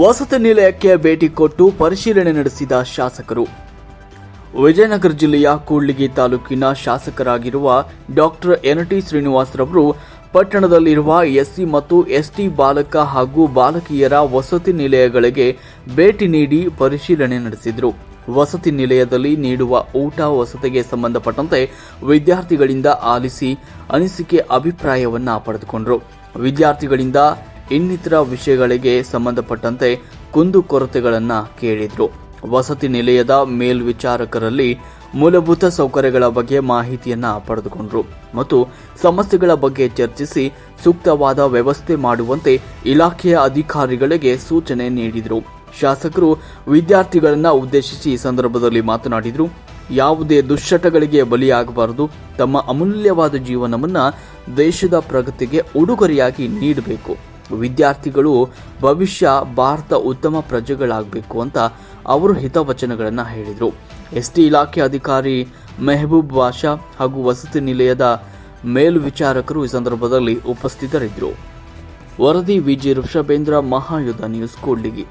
ವಸತಿ ನಿಲಯಕ್ಕೆ ಭೇಟಿ ಕೊಟ್ಟು ಪರಿಶೀಲನೆ ನಡೆಸಿದ ಶಾಸಕರು. ವಿಜಯನಗರ ಜಿಲ್ಲೆಯ ಕೂಡ್ಲಿಗಿ ತಾಲೂಕಿನ ಶಾಸಕರಾಗಿರುವ ಡಾಕ್ಟರ್ ಎನ್ ಟಿ ಶ್ರೀನಿವಾಸರವರು ಪಟ್ಟಣದಲ್ಲಿರುವ ಎಸ್ಸಿ ಮತ್ತು ಎಸ್ಟಿ ಬಾಲಕ ಹಾಗೂ ಬಾಲಕಿಯರ ವಸತಿ ನಿಲಯಗಳಿಗೆ ಭೇಟಿ ನೀಡಿ ಪರಿಶೀಲನೆ ನಡೆಸಿದರು. ವಸತಿ ನಿಲಯದಲ್ಲಿ ನೀಡುವ ಊಟ ವಸತಿಗೆ ಸಂಬಂಧಪಟ್ಟಂತೆ ವಿದ್ಯಾರ್ಥಿಗಳಿಂದ ಆಲಿಸಿ ಅನಿಸಿಕೆ ಅಭಿಪ್ರಾಯವನ್ನ ಪಡೆದುಕೊಂಡರು. ವಿದ್ಯಾರ್ಥಿಗಳಿಂದ ಇನ್ನಿತರ ವಿಷಯಗಳಿಗೆ ಸಂಬಂಧಪಟ್ಟಂತೆ ಕುಂದುಕೊರತೆಗಳನ್ನು ಕೇಳಿದರು. ವಸತಿ ನಿಲಯದ ಮೇಲ್ವಿಚಾರಕರಲ್ಲಿ ಮೂಲಭೂತ ಸೌಕರ್ಯಗಳ ಬಗ್ಗೆ ಮಾಹಿತಿಯನ್ನ ಪಡೆದುಕೊಂಡ್ರು ಮತ್ತು ಸಮಸ್ಯೆಗಳ ಬಗ್ಗೆ ಚರ್ಚಿಸಿ ಸೂಕ್ತವಾದ ವ್ಯವಸ್ಥೆ ಮಾಡುವಂತೆ ಇಲಾಖೆಯ ಅಧಿಕಾರಿಗಳಿಗೆ ಸೂಚನೆ ನೀಡಿದರು. ಶಾಸಕರು ವಿದ್ಯಾರ್ಥಿಗಳನ್ನ ಉದ್ದೇಶಿಸಿ ಈ ಸಂದರ್ಭದಲ್ಲಿ ಮಾತನಾಡಿದರು, ಯಾವುದೇ ದುಶ್ಚಟಗಳಿಗೆ ಬಲಿಯಾಗಬಾರದು, ತಮ್ಮ ಅಮೂಲ್ಯವಾದ ಜೀವನವನ್ನ ದೇಶದ ಪ್ರಗತಿಗೆ ಉಡುಗೊರೆಯಾಗಿ ನೀಡಬೇಕು. ವಿದ್ಯಾರ್ಥಿಗಳು ಭವಿಷ್ಯ ಭಾರತ ಉತ್ತಮ ಪ್ರಜೆಗಳಾಗಬೇಕು ಅಂತ ಅವರು ಹಿತವಚನಗಳನ್ನು ಹೇಳಿದರು. ಎಸ್ ಟಿ ಇಲಾಖೆ ಅಧಿಕಾರಿ ಮೆಹಬೂಬ್ ಬಾಷಾ ಹಾಗೂ ವಸತಿ ನಿಲಯದ ಮೇಲ್ವಿಚಾರಕರು ಈ ಸಂದರ್ಭದಲ್ಲಿ ಉಪಸ್ಥಿತರಿದ್ದರು. ವರದಿ ವಿಜಿ ಋಷಭೇಂದ್ರ ಮಹಾಯುಧ ನ್ಯೂಸ್ ಕೂಡ್ಲಿಗಿ.